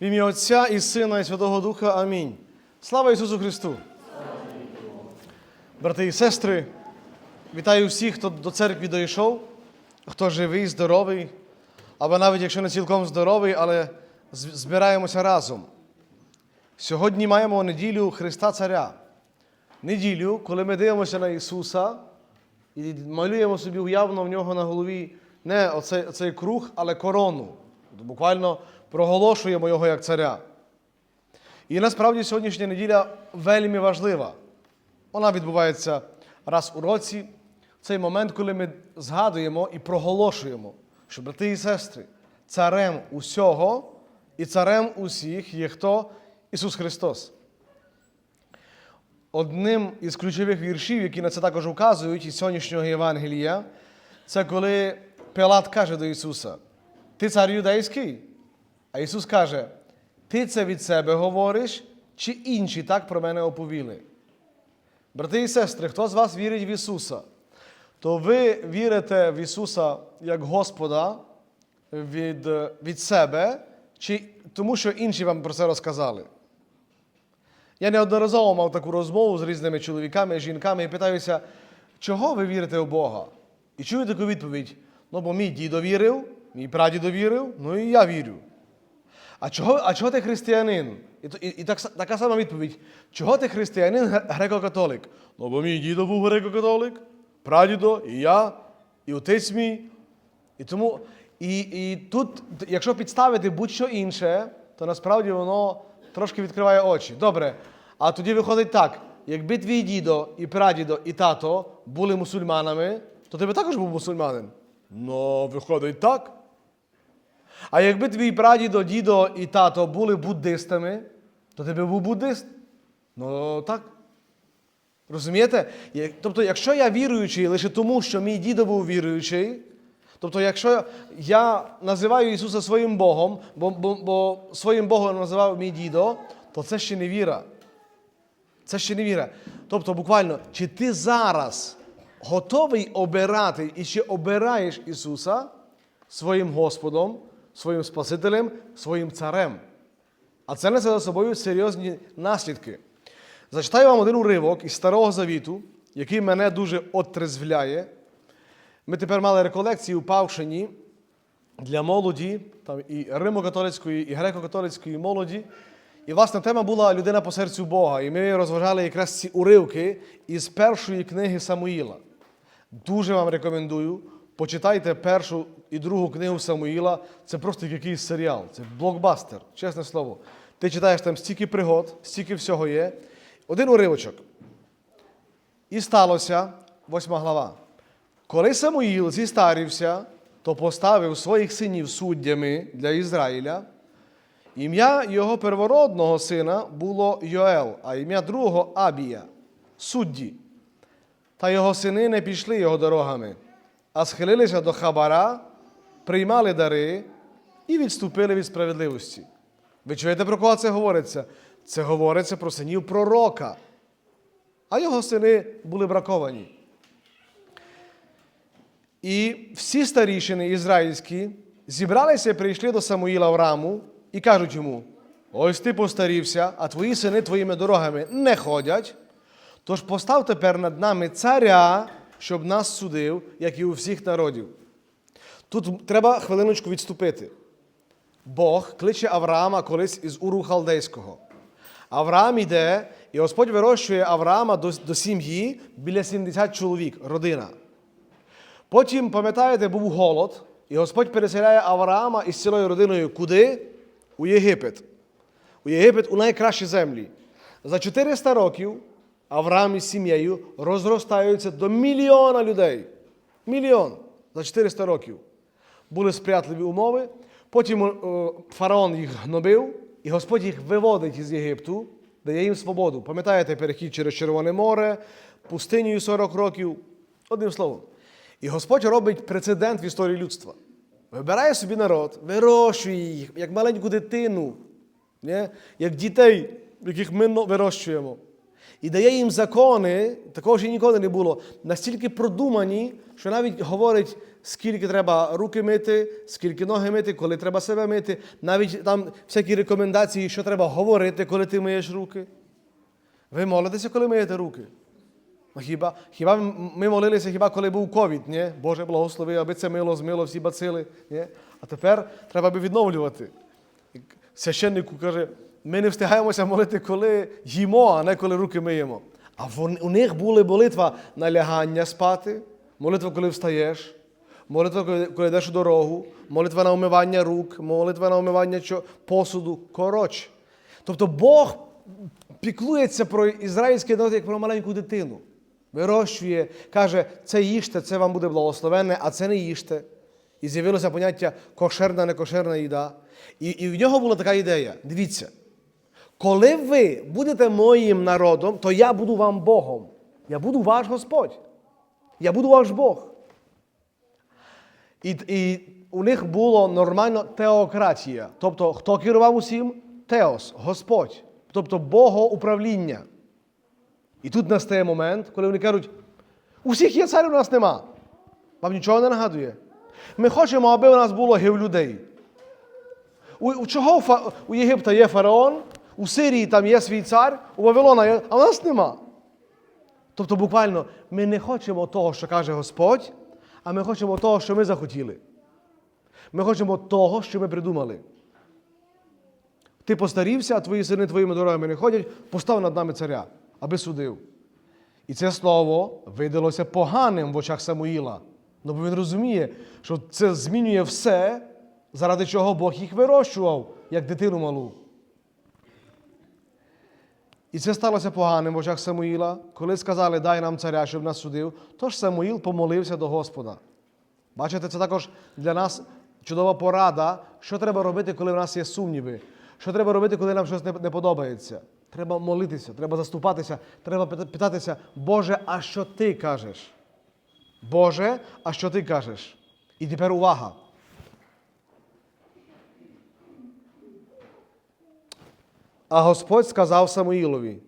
В ім'я Отця і Сина, і Святого Духа. Амінь. Слава Ісусу Христу! Брати і сестри, вітаю всіх, хто до церкви дійшов, хто живий, здоровий, або навіть якщо не цілком здоровий, але збираємося разом. Сьогодні маємо неділю Христа Царя. Неділю, коли ми дивимося на Ісуса і малюємо собі уявно в нього на голові не оцей, оцей круг, але корону. Буквально проголошуємо його як царя. І насправді сьогоднішня неділя вельми важлива. Вона відбувається раз у році. Цей момент, коли ми згадуємо і проголошуємо, що брати і сестри, царем усього і царем усіх є хто? Ісус Христос. Одним із ключових віршів, які на це також вказують із сьогоднішнього Євангелія, це коли Пилат каже до Ісуса: Ти цар юдейський? А Ісус каже: Ти це від себе говориш, чи інші так про мене оповіли? Брати і сестри, хто з вас вірить в Ісуса, то ви вірите в Ісуса як Господа від, від себе, чи тому що інші вам про це розказали? Я неодноразово мав таку розмову з різними чоловіками жінками і питаюся, чого ви вірите в Бога? І чую таку відповідь: ну, бо мій дідо вірив, мій прадідо вірив, ну і я вірю. А чого, а чого ти християнин? І, і, і так, така сама відповідь: чого ти християнин греко-католик? Ну, бо мій дідо був греко-католик, прадідо, і я, і отець мій. І тому, і, і тут, якщо підставити будь-що інше, то насправді воно трошки відкриває очі. Добре. А тоді виходить так: якби твій дідо, і прадідо, і тато були мусульманами, то ти би також був мусульманин. Ну, виходить так. А якби твій прадідо, дідо і тато були буддистами, то ти би був буддист. Ну так. Розумієте? Тобто, якщо я віруючий лише тому, що мій дідо був віруючий, тобто, якщо я називаю Ісуса своїм Богом, бо, бо, бо своїм Богом називав мій дідо, то це ще не віра. Це ще не віра. Тобто, буквально, чи ти зараз готовий обирати і ще обираєш Ісуса своїм Господом, своїм Спасителем, своїм царем? А це несе за собою серйозні наслідки. Зачитаю вам один уривок із Старого Завіту, який мене дуже отрезвляє. Ми тепер мали реколекції у Павшині для молоді, там і римо-католицької, і греко-католицької молоді. І, власне, тема була людина по серцю Бога. І ми розважали якраз ці уривки із першої книги Самуїла. Дуже вам рекомендую. Почитайте першу і другу книгу Самуїла. Це просто якийсь серіал. Це блокбастер, чесне слово. Ти читаєш там стільки пригод, стільки всього є. Один уривочок. І сталося, восьма глава. Коли Самуїл зістарівся, то поставив своїх синів суддями для Ізраїля. Ім'я його первородного сина було Йоел, а ім'я другого Абія, судді. Та його сини не пішли його дорогами, а схилилися до хабара, приймали дари і відступили від справедливості. Ви чуєте, про кого це говориться? Це говориться про синів пророка, а його сини були браковані. І всі старішини ізраїльські зібралися і прийшли до Самуїла в раму і кажуть йому: ось ти постарівся, а твої сини твоїми дорогами не ходять. Тож постав тепер над нами царя, щоб нас судив, як і у всіх народів. Тут треба хвилиночку відступити. Бог кличе Авраама колись із Уру Халдейського. Авраам іде, і Господь вирощує Авраама до, до сім'ї біля 70 чоловік, родина. Потім, пам'ятаєте, був голод, і Господь переселяє Авраама із цілою родиною куди? У Єгипет. У Єгипет у найкращі землі. За 400 років Авраам із сім'єю розростаються до мільйона людей. Мільйон за 400 років. Були сприятливі умови. Потім е, фараон їх гнобив, і Господь їх виводить із Єгипту, дає їм свободу. Пам'ятаєте перехід через Червоне море, пустинею 40 років. Одним словом. І Господь робить прецедент в історії людства. Вибирає собі народ, вирощує їх, як маленьку дитину, як дітей, яких ми вирощуємо. І дає їм закони, такого ще ніколи не було, настільки продумані, що навіть говорить скільки треба руки мити, скільки ноги мити, коли треба себе мити, навіть там всякі рекомендації, що треба говорити, коли ти миєш руки. Ви молитеся, коли миєте руки? Хіба, хіба ми молилися, хіба коли був ковід, ні? Боже благослови, аби це мило змило всі бацили. Ні? А тепер треба би відновлювати. Священнику каже, ми не встигаємося молити, коли їмо, а не коли руки миємо. А вон- у них була молитва на лягання спати, молитва, коли встаєш, молитва, коли, коли йдеш у дорогу, молитва на умивання рук, молитва на умивання посуду. Коротше. Тобто Бог піклується про ізраїльський народ як про маленьку дитину. Вирощує, каже, це їжте, це вам буде благословенне, а це не їжте. І з'явилося поняття кошерна, некошерна їда. І, і в нього була така ідея. Дивіться, коли ви будете моїм народом, то я буду вам Богом. Я буду ваш Господь. Я буду ваш Бог. І, і у них було нормально теократія. Тобто, хто керував усім? Теос, Господь. Тобто Богоуправління. І тут настає момент, коли вони кажуть, у всіх є цар, у нас нема. Вам нічого не нагадує? Ми хочемо, аби у нас було гів людей. У, у чого у Єгипта є фараон, у Сирії там є свій цар, у Вавилона є, а у нас нема. Тобто, буквально, ми не хочемо того, що каже Господь, а ми хочемо того, що ми захотіли. Ми хочемо того, що ми придумали. Ти постарівся, а твої сини твоїми дорогами не ходять, постав над нами царя, аби судив. І це слово видалося поганим в очах Самуїла. Ну, бо він розуміє, що це змінює все, заради чого Бог їх вирощував, як дитину малу. І це сталося поганим в очах Самуїла, коли сказали, дай нам царя, щоб нас судив. Тож Самуїл помолився до Господа. Бачите, це також для нас чудова порада, що треба робити, коли в нас є сумніви. Що треба робити, коли нам щось не подобається. Треба молитися, треба заступатися, треба питатися, Боже, а що ти кажеш? Боже, а що ти кажеш? І тепер увага. А Господь сказав Самуїлові: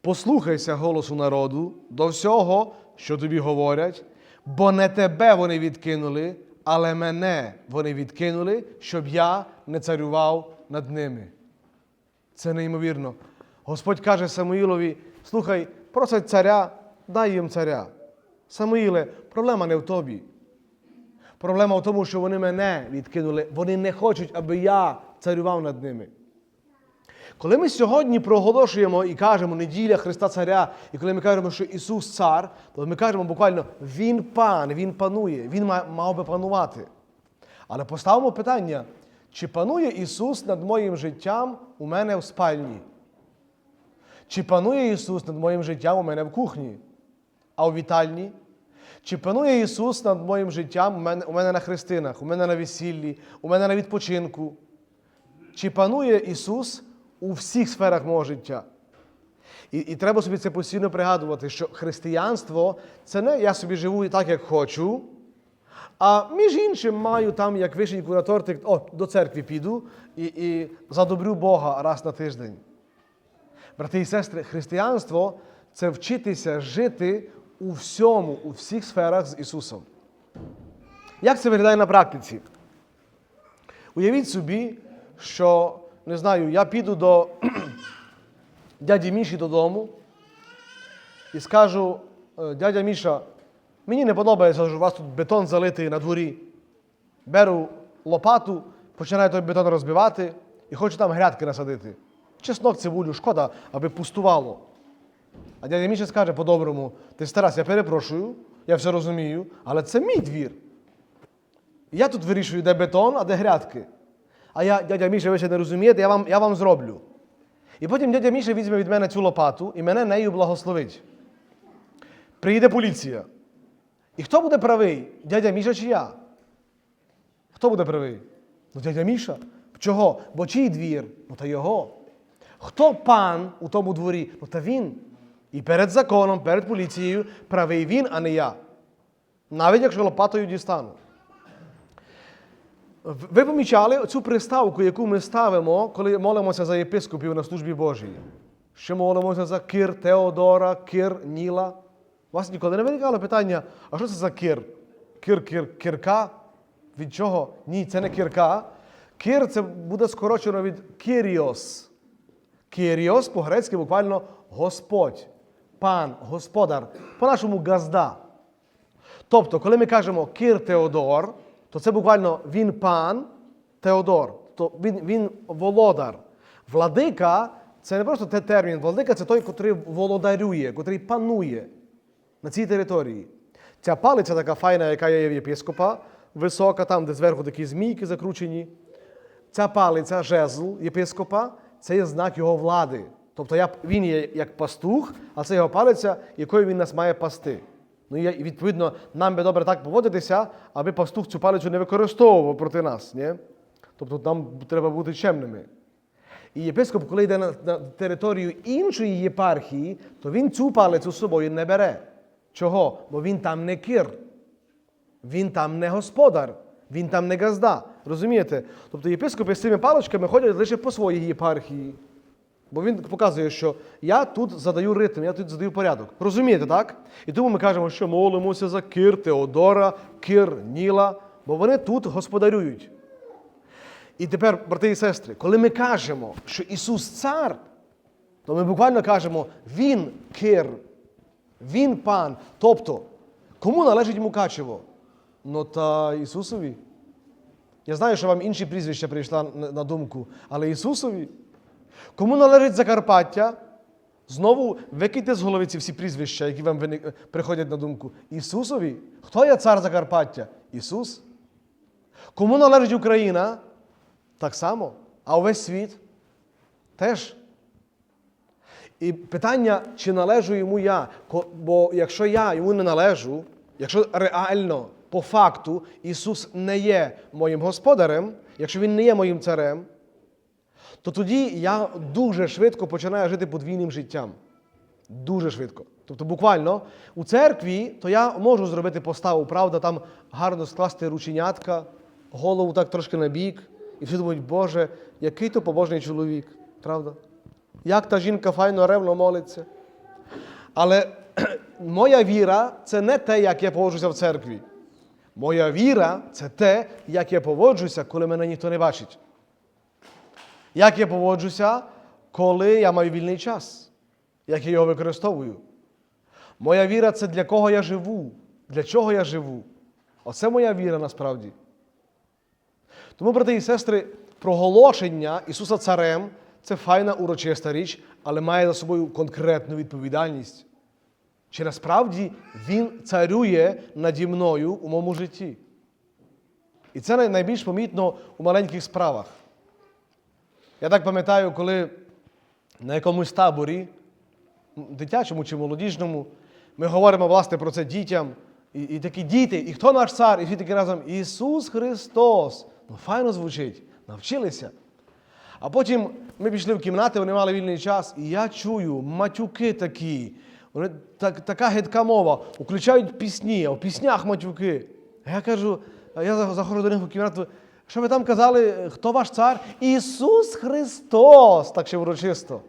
послухайся голосу народу до всього, що тобі говорять, бо не тебе вони відкинули, але мене вони відкинули, щоб я не царював над ними. Це неймовірно. Господь каже Самуїлові: слухай, просять царя, дай їм царя. Самуїле, проблема не в тобі. Проблема в тому, що вони мене відкинули. Вони не хочуть, аби я царював над ними. Коли ми сьогодні проголошуємо і кажемо неділя Христа Царя, і коли ми кажемо, що Ісус Цар, то ми кажемо буквально Він пан, Він панує, Він мав би панувати. Але поставимо питання, чи панує Ісус над моїм життям у мене в спальні? Чи панує Ісус над моїм життям у мене в кухні, а у вітальні? Чи панує Ісус над моїм життям у мене, у мене на хрестинах, у мене на весіллі, у мене на відпочинку? Чи панує Ісус у всіх сферах мого життя? І, і треба собі це постійно пригадувати, що християнство це не я собі живу так, як хочу, а між іншим маю там, як вишеньку на тортик, о, до церкви піду і, і задобрю Бога раз на тиждень. Брати і сестри, християнство це вчитися жити у всьому, у всіх сферах з Ісусом. Як це виглядає на практиці? Уявіть собі, що, не знаю, я піду до дяді Міші додому і скажу, «Е, дядя Міша, мені не подобається, що у вас тут бетон залитий на дворі. Беру лопату, починаю той бетон розбивати і хочу там грядки насадити. Чеснок, цибулю, шкода, аби пустувало. А дядя Міша скаже по-доброму, ти старась, я перепрошую, я все розумію, але це мій двір. Я тут вирішую, де бетон, а де грядки. А я, дядя Міша, ви ще не розумієте, я вам, я вам зроблю. І потім дядя Міша візьме від мене цю лопату і мене нею благословить. Приїде поліція. І хто буде правий? Дядя Міша чи я? Хто буде правий? Ну, дядя Міша. Чого? Бо чий двір? Ну та його. Хто пан у тому дворі? Ну та він. І перед законом, перед поліцією правий він, а не я. Навіть якщо лопатою дістану. Ви помічали цю приставку, яку ми ставимо, коли молимося за єпископів на службі Божій? Що молимося за Кир Теодора, Кир Ніла? У вас ніколи не виникало питання, а що це за Кир? кир, кир, кирка. Від чого? Ні, це не кирка. Кир це буде скорочено від киріос. Киріос по-грецьки буквально Господь, пан, господар, по-нашому газда. Тобто, коли ми кажемо Кир Теодор, то це буквально він пан Теодор, то він, він володар. Владика це не просто те термін. Владика це той, котрий володарює, котрий панує на цій території. Ця палиця така файна, яка є в єпископа, висока, там, де зверху такі змійки закручені. Ця палиця, жезл єпископа, це є знак його влади. Тобто він є як пастух, а це його палиця, якою він нас має пасти. Ну і відповідно, нам би добре так поводитися, аби пастух цю палицю не використовував проти нас. Ні? Тобто нам треба бути чемними. І єпископ, коли йде на, на територію іншої єпархії, то він цю палицю з собою не бере. Чого? Бо він там не кир, він там не господар, він там не газда. Розумієте? Тобто єпископи з цими паличками ходять лише по своїй єпархії. Бо він показує, що я тут задаю ритм, я тут задаю порядок. Розумієте, так? І тому ми кажемо, що молимося за Кир, Теодора, Кир, Ніла, бо вони тут господарюють. І тепер, брати і сестри, коли ми кажемо, що Ісус цар, то ми буквально кажемо, Він кир, Він пан. Тобто, кому належить Мукачево? Ну та Ісусові. Я знаю, що вам інші прізвища прийшла на думку, але Ісусові. Кому належить Закарпаття? Знову викиньте з голови ці всі прізвища, які вам приходять на думку. Ісусові. Хто є цар Закарпаття? Ісус. Кому належить Україна? Так само. А увесь світ теж. І питання, чи належу йому я. Бо якщо я йому не належу, якщо реально, по факту, Ісус не є моїм господарем, якщо Він не є моїм царем, то тоді я дуже швидко починаю жити подвійним життям. Дуже швидко. Тобто, буквально у церкві, то я можу зробити поставу, правда, там гарно скласти рученятка, голову так трошки на бік, і всі думають, Боже, який то побожний чоловік, правда? Як та жінка файно ревно молиться. Але моя віра це не те, як я поводжуся в церкві. Моя віра це те, як я поводжуся, коли мене ніхто не бачить. Як я поводжуся, коли я маю вільний час, як я його використовую. Моя віра це для кого я живу, для чого я живу. Оце моя віра насправді. Тому, брати і сестри, проголошення Ісуса Царем це файна урочиста річ, але має за собою конкретну відповідальність. Чи насправді Він царює наді мною у моєму житті? І це найбільш помітно у маленьких справах. Я так пам'ятаю, коли на якомусь таборі, дитячому чи молодіжному, ми говоримо власне про це дітям. І, і такі діти, і хто наш цар? І всі такі разом Ісус Христос. Ну, файно звучить, навчилися. А потім ми пішли в кімнати, вони мали вільний час, і я чую матюки такі. Вони, так, така гидка мова, включають пісні, а в піснях матюки. А я кажу, я за- заходжу до них в кімнату. Що ви там казали, хто ваш цар? Ісус Христос, так ще урочисто.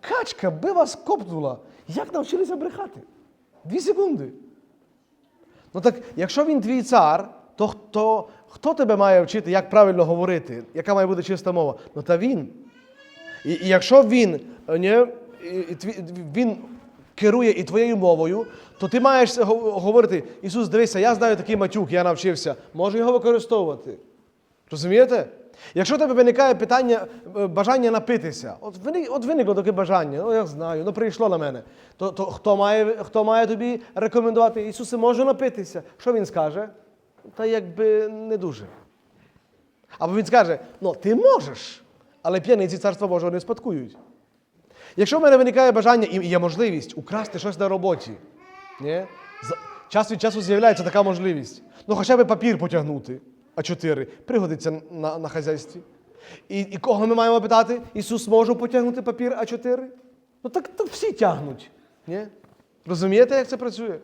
Качка би вас копнула. Як навчилися брехати? Дві секунди. Ну так, якщо він твій цар, то хто, хто тебе має вчити, як правильно говорити, яка має бути чиста мова? Ну та він. І, і якщо він, е, тві- він керує і твоєю мовою, то ти маєш говорити, Ісус, дивися, я знаю такий матюк, я навчився, можу його використовувати. Розумієте? Якщо в тебе виникає питання, е, бажання напитися, от, от виникло таке бажання, ну я знаю, ну прийшло на мене, то, то хто, має, хто має тобі рекомендувати, Ісусе, може напитися? Що він скаже? Та якби не дуже. Або він скаже, ну ти можеш, але п'яниці царства Божого не спадкують. Якщо в мене виникає бажання і є можливість украсти щось на роботі, ні? час від часу з'являється така можливість. Ну, хоча б папір потягнути, А4, пригодиться на, на хазяйстві. І, і кого ми маємо питати? Ісус може потягнути папір А4? Ну так, так всі тягнуть. Ні? Розумієте, як це працює?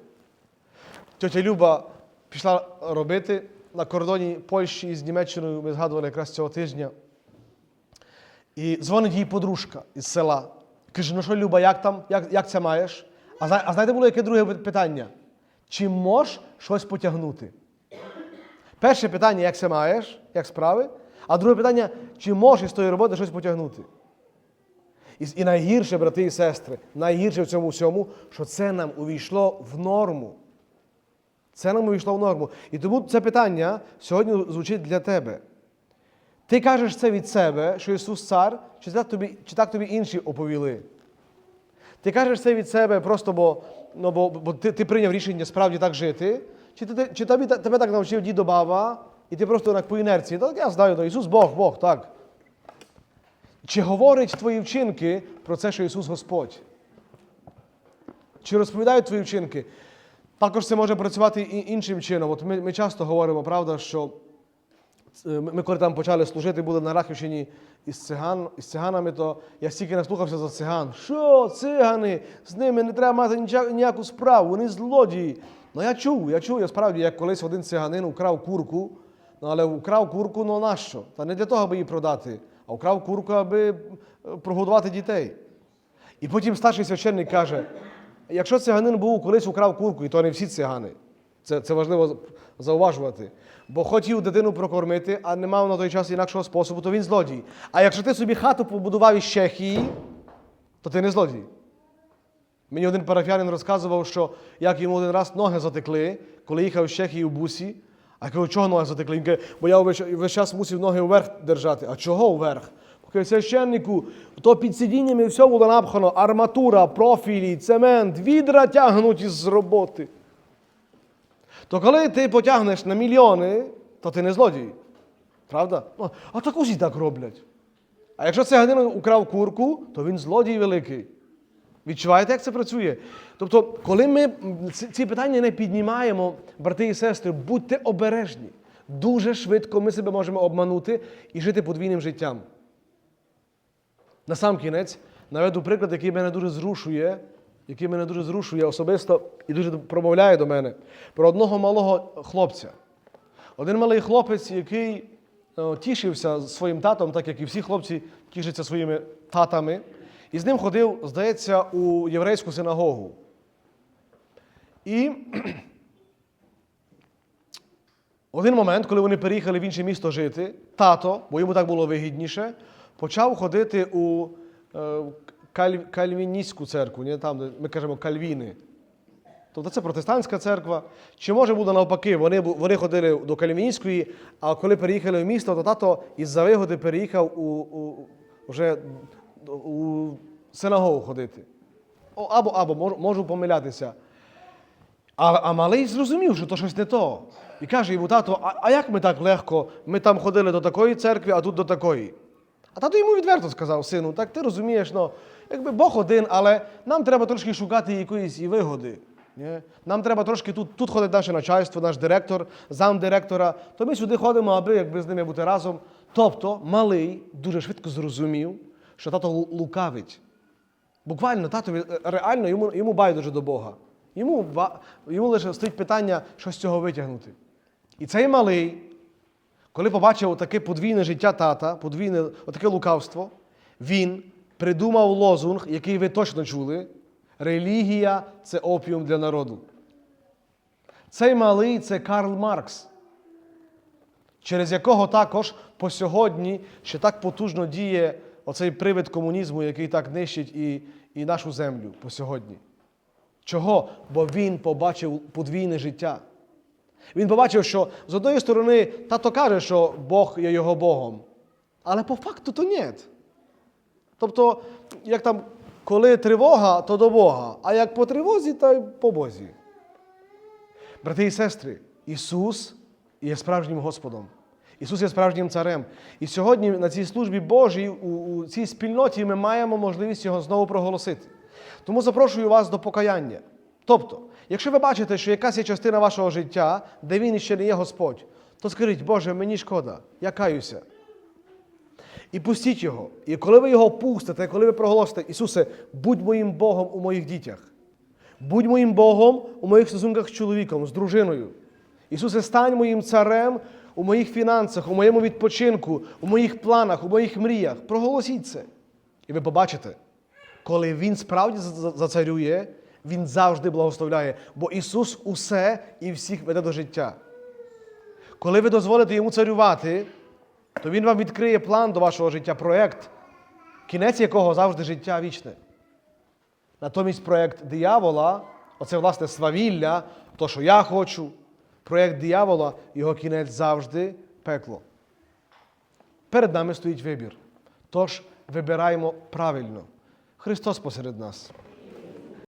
Тетя Люба пішла робити на кордоні Польщі з Німеччиною, ми згадували якраз цього тижня. І дзвонить їй подружка із села. Каже, ну що, Люба, як там? Як, як це маєш? А, а знаєте, було яке друге питання? Чи можеш щось потягнути? Перше питання, як це маєш, як справи? А друге питання, чи можеш з тої роботи щось потягнути? І, і найгірше, брати і сестри, найгірше в цьому всьому, що це нам увійшло в норму. Це нам увійшло в норму. І тому це питання сьогодні звучить для тебе. Ти кажеш це від себе, що Ісус цар, чи так тобі, чи так тобі інші оповіли? Ти кажеш це від себе просто, бо, ну, бо, бо ти, ти прийняв рішення справді так жити, чи, ти, чи тобі, тебе так навчив дідо баба, і ти просто так по інерції, так я знаю, ну, Ісус Бог, Бог, так. Чи говорять твої вчинки про це, що Ісус Господь? Чи розповідають твої вчинки? Також це може працювати і іншим чином. От ми, ми часто говоримо, правда, що е, ми коли там почали служити, були на Рахівщині із, циган, із циганами, то я стільки наслухався за циган. Що, цигани? З ними не треба мати ніяку справу, вони злодії. Ну я чув, я чув, я справді, як колись один циганин украв курку, ну, але украв курку, ну нащо? Та не для того, аби її продати, а украв курку, аби е, прогодувати дітей. І потім старший священник каже: якщо циганин був колись украв курку, і то не всі цигани, це, це важливо зауважувати. Бо хотів дитину прокормити, а не мав на той час інакшого способу, то він злодій. А якщо ти собі хату побудував із Чехії, то ти не злодій. Мені один парафіянин розказував, що як йому один раз ноги затекли, коли їхав з Чехії в бусі. А я кажу, чого ноги затекли? Він каже, бо я весь, час мусив ноги вверх держати. А чого вверх? Каже, священнику, то під сидіннями все було напхано, арматура, профілі, цемент, відра тягнуть із роботи. То коли ти потягнеш на мільйони, то ти не злодій. Правда? Ну, а так усі так роблять. А якщо циганин украв курку, то він злодій великий. Відчуваєте, як це працює? Тобто, коли ми ці- питання не піднімаємо, брати і сестри, будьте обережні. Дуже швидко ми себе можемо обманути і жити подвійним життям. На сам кінець наведу приклад, який мене дуже зрушує, який мене дуже зрушує особисто і дуже промовляє до мене. Про одного малого хлопця. Один малий хлопець, який е, тішився своїм татом, так як і всі хлопці тішаться своїми татами, і з ним ходив, здається, у єврейську синагогу. І один момент, коли вони переїхали в інше місто жити, тато, бо йому так було вигідніше, почав ходити у е, каль, кальвіністську церкву, не там, де ми кажемо кальвіни. Тобто це протестантська церква. Чи може буде навпаки, вони, вони ходили до Кальвіністської, а коли переїхали в місто, то тато із-за вигоди переїхав у, у, вже у синагогу ходити. Або, або можу, можу помилятися. А, а малий зрозумів, що то щось не то. І каже йому тато, а, а як ми так легко? Ми там ходили до такої церкви, а тут до такої. А тато йому відверто сказав, сину, так ти розумієш, ну, якби Бог один, але нам треба трошки шукати якоїсь і вигоди. Ні? Нам треба трошки тут, тут ходить наше начальство, наш директор, замдиректора, то ми сюди ходимо, аби якби з ними бути разом. Тобто малий дуже швидко зрозумів, що тато лукавить. Буквально татові е, реально йому, йому байдуже до Бога. Йому, йому лише стоїть питання, що з цього витягнути. І цей малий, коли побачив таке подвійне життя тата, подвійне таке лукавство, він придумав лозунг, який ви точно чули: релігія це опіум для народу. Цей малий це Карл Маркс, через якого також по сьогодні ще так потужно діє оцей привид комунізму, який так нищить і, і нашу землю по сьогодні. Чого? Бо він побачив подвійне життя. Він побачив, що з одної сторони тато каже, що Бог є його Богом, але по факту то ні. Тобто, як там, коли тривога, то до Бога, а як по тривозі, то й по Бозі. Брати і сестри, Ісус є справжнім Господом. Ісус є справжнім царем. І сьогодні на цій службі Божій, у, у цій спільноті ми маємо можливість його знову проголосити. Тому запрошую вас до покаяння. Тобто, якщо ви бачите, що якась є частина вашого життя, де він ще не є Господь, то скажіть, Боже, мені шкода, я каюся. І пустіть його. І коли ви його пустите, коли ви проголосите, Ісусе, будь моїм Богом у моїх дітях. Будь моїм Богом у моїх стосунках з чоловіком, з дружиною. Ісусе, стань моїм царем у моїх фінансах, у моєму відпочинку, у моїх планах, у моїх мріях. Проголосіть це. І ви побачите, коли Він справді за- за- зацарює, Він завжди благословляє, бо Ісус усе і всіх веде до життя. Коли ви дозволите йому царювати, то він вам відкриє план до вашого життя, проєкт, кінець якого завжди життя вічне. Натомість проєкт диявола, оце власне свавілля, то, що я хочу, проєкт диявола, його кінець завжди пекло. Перед нами стоїть вибір. Тож вибираємо правильно. Христос посеред нас.